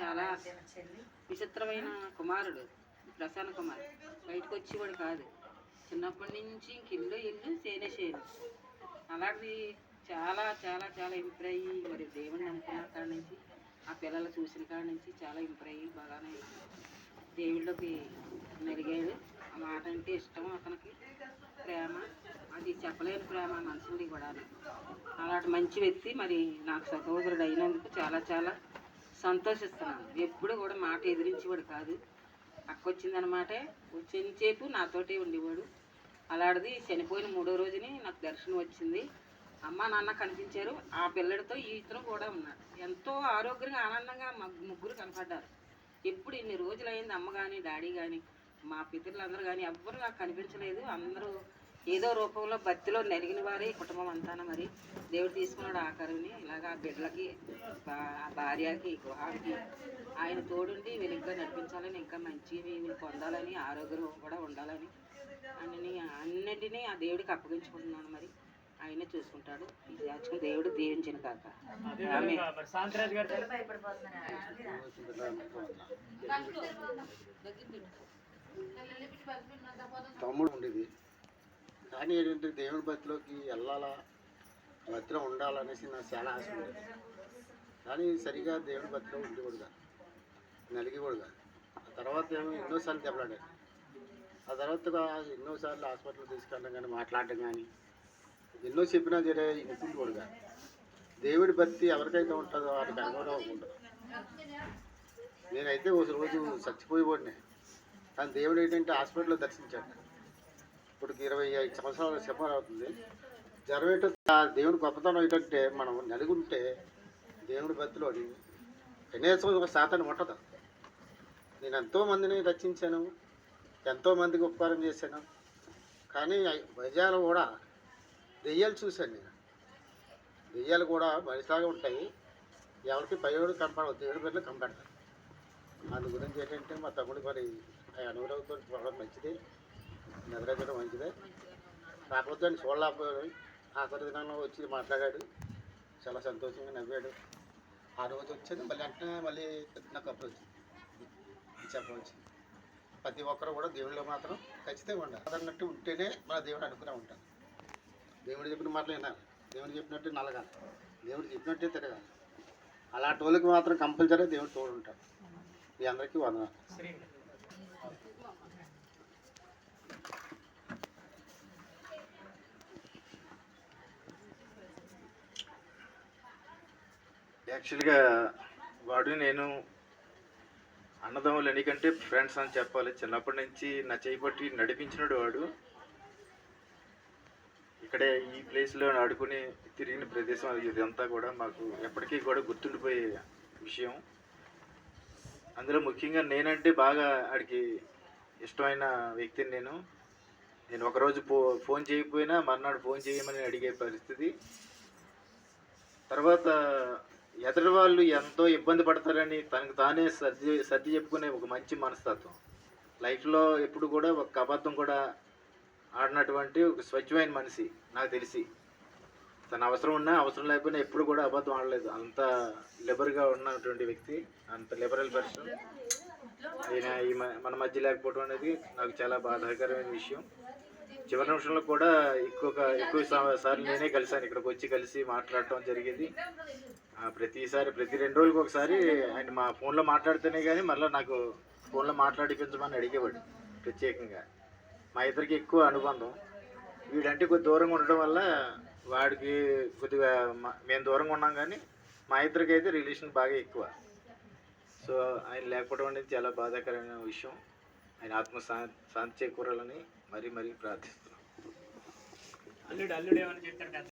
చాలా విచిత్రమైన కుమారుడు ప్రసన్న కుమార్ బయటకు వచ్చేవాడు కాదు. చిన్నప్పటి నుంచి ఇంక ఇల్లు ఇల్లు చేనే చేయను అలాంటిది చాలా చాలా చాలా ఇంప్రూవ్ అయ్యి మరి దేవుడిని అనుకున్న కాడ నుంచి ఆ పిల్లలు చూసిన కాడ నుంచి చాలా ఇంప్రూవ్ అయ్యి బాగానే దేవుళ్ళకి మెరిగాడు. ఆ మాట అంటే ఇష్టం అతనికి. ప్రేమ. అది చెప్పలేని ప్రేమ మనసుంది కూడా అలాంటి మంచి వ్యక్తి మరి నాకు సహోదరుడు అయినందుకు చాలా చాలా సంతోషిస్తున్నాను. ఎప్పుడు కూడా మాట ఎదిరించేవాడు కాదు. అక్క వచ్చిందనమాటే వచ్చేసేపు నాతోటే ఉండేవాడు. అలాంటిది చనిపోయిన మూడో రోజుని నాకు దర్శనం వచ్చింది. అమ్మ నాన్న కనిపించారు. ఆ పిల్లడితో ఇతను కూడా ఉన్నాడు ఎంతో ఆరోగ్యంగా ఆనందంగా మా ముగ్గురు కనపడ్డారు. ఎప్పుడు ఇన్ని రోజులు అయింది అమ్మ కానీ డాడీ కానీ మా పితరులందరూ కానీ ఎవ్వరు నాకు కనిపించలేదు. అందరూ ఏదో రూపంలో భక్తిలో నలిగిన వారే కుటుంబం అంతా మరి. దేవుడు తీసుకున్నాడు ఆఖరిని ఇలాగా ఆ బిడ్డలకి భార్యకి గృహానికి ఆయన తోడుండి వెలుగ్గా నడిపించాలని ఇంకా మంచి వీళ్ళు పొందాలని ఆరోగ్యం కూడా ఉండాలని అన్ని అన్నింటినీ ఆ దేవుడికి అప్పగించుకుంటున్నాను మరి. ఆయనే చూసుకుంటాడు. ఇది దేవుడు దీవించిన కాక. ఆమె శాంతిరాజ్ గారు తమ్ముడు ఉండేది. కానీ ఏంటంటే దేవుడి భక్తిలోకి వెళ్ళాలా? భద్రం ఉండాలనేసి నాకు చాలా ఆశ ఉండేది కానీ సరిగా దేవుడి భక్తిలో ఉండేవాడు కాదు. నలిగేవాడు కాదు. ఆ తర్వాత ఏమో ఎన్నోసార్లు దెబ్బలాడాడు ఆ తర్వాత ఎన్నోసార్లు హాస్పిటల్ తీసుకెళ్ళడం కానీ మాట్లాడడం కానీ ఎన్నో చెప్పినా జరే ఇంకుంటోడు కాదు. దేవుడి భక్తి ఎవరికైతే ఉంటుందో వాటికి అనుభవం ఉండదు నేనైతే ఒక రోజు చచ్చిపోయేవాడిని కానీ దేవుడు ఏంటంటే హాస్పిటల్లో దర్శించాడు. ఇప్పుడు ఇరవై ఐదు సంవత్సరాల చెప్పాలి అవుతుంది. జ్వరం ఏంటో ఆ దేవుడి గొప్పతనం ఏంటంటే మనం నలుగుంటే దేవుడి బతిలోని కనీసం ఒక శాతాన్ని ఉంటుంది. నేను ఎంతో మందిని రచించాను ఎంతోమందికి ఉపకారం చేశాను. కానీ వైజాగ్లో కూడా దెయ్యాలు చూశాను నేను. దెయ్యాలు కూడా మనిషిలాగా ఉంటాయి. ఎవరికి పైడు కనపడదు దేవుడి పేర్లు కనపడతారు అందు గురించి ఏంటంటే మా తమ్ముడు మరి ఆ అనుభవంతో చూడడం నిద్రించడం మంచిదే. కాకపోతే చూడలేకపోయాడు ఆఖరి దినంలో వచ్చి మాట్లాడాడు. చాలా సంతోషంగా నవ్వాడు. ఆ రోజు వచ్చేది మళ్ళీ వెంటనే మళ్ళీ నాకు అప్పుడు వచ్చింది. చెప్పవచ్చు ప్రతి ఒక్కరు కూడా దేవుడిలో మాత్రం ఖచ్చితంగా ఉండాలి. అన్నట్టు ఉంటేనే మన దేవుడు అనుకునే ఉంటాను దేవుడు చెప్పిన మాటలు వినాలి. దేవుడు చెప్పినట్టు నలగాలి. దేవుడు చెప్పినట్టే తిరగాలి. అలాంటి వాళ్ళకి మాత్రం కంపల్సరీ దేవుడు తోడు ఉంటాడు మీ అందరికీ వందనాలు. యాక్చువల్గా వాడు నేను అన్నదమ్ములు ఎందుకంటే ఫ్రెండ్స్ అని చెప్పాలి. చిన్నప్పటి నుంచి నా చేపట్టి నడిపించినాడు వాడు. ఇక్కడే ఈ ప్లేస్లో ఆడుకుని తిరిగిన ప్రదేశం అది ఇదంతా కూడా మాకు ఎప్పటికీ కూడా గుర్తుండిపోయే విషయం. అందులో ముఖ్యంగా నేనంటే బాగా ఆడికి ఇష్టమైన వ్యక్తిని నేను. నేను ఒకరోజు ఫో ఫోన్ చేయకపోయినా మర్నాడు ఫోన్ చేయమని అడిగే పరిస్థితి. తర్వాత ఎదుటి వాళ్ళు ఎంతో ఇబ్బంది పడతారని తనకు తానే సర్ది సర్ది చెప్పుకునే ఒక మంచి మనస్తత్వం. లైఫ్లో ఎప్పుడు కూడా ఒక అబద్ధం కూడా ఆడినటువంటి ఒక స్వచ్ఛమైన మనిషి నాకు తెలిసి. తన అవసరం ఉన్నా అవసరం లేకపోయినా ఎప్పుడు కూడా అబద్ధం ఆడలేదు. అంత లిబర్గా ఉన్నటువంటి వ్యక్తి అంత లిబరల్ పర్సన్ ఈయన ఈ మ- మన మధ్య లేకపోవడం అనేది నాకు చాలా బాధాకరమైన విషయం. చివరి నిమిషంలో కూడా ఎక్కువ ఎక్కువ సా- సార్లు నేనే కలిసాను ఇక్కడికి వచ్చి కలిసి మాట్లాడటం జరిగేది. ప్రతిసారి ప్రతి రెండు రోజులకి ఒకసారి ఆయన మా ఫోన్లో మాట్లాడితేనే కానీ మళ్ళీ నాకు ఫోన్లో మాట్లాడిపించమని అడిగేవాడు ప్రత్యేకంగా. మా ఇద్దరికి ఎక్కువ అనుబంధం. వీడంటే కొద్ది దూరంగా ఉండడం వల్ల వాడికి కొద్దిగా మేము దూరంగా ఉన్నాం కానీ మా ఇద్దరికి అయితే రిలేషన్ బాగా ఎక్కువ. సో ఆయన లేకపోవడం అనేది చాలా బాధాకరమైన విషయం. ఆయన ఆత్మ శాంతి చేకూరాలని మరీ మరీ ప్రార్థిస్తున్నాం. అల్లుడు అల్లుడు ఏమని